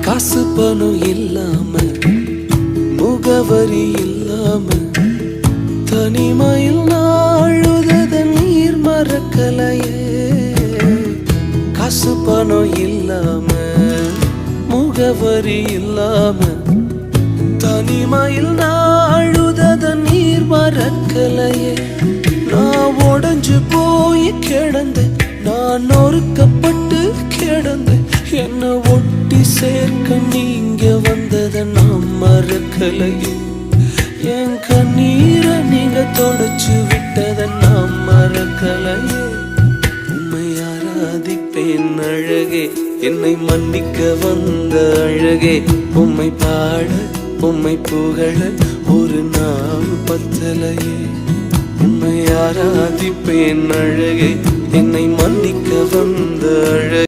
காசு பணம் இல்லாம முகவரி இல்லாம தனிமையில் நாழுதத நீர் மறக்கலையே. காசு பணம் இல்லாம முகவரி இல்லாம தனிமையில் நாழுதத நீர் மறக்கலையே. நான் உடஞ்சு போய் கிடந்தேன் நான் ஒரு சேர்க்க நீங்க வந்தத நாம் மறக்கலையே. என் கண்ணீரை நீங்க தொடச்சு விட்டத நாம் மறக்கலையே. உம்மை ஆராதிப்பேன் அழகே என்னை மன்னிக்க வந்த அழகே. உம்மை பாட உம்மை புகழ ஒரு நாள் பத்தலையே. உண்மை ஆராதிப்பேன் அழகே என்னை மன்னிக்க வந்த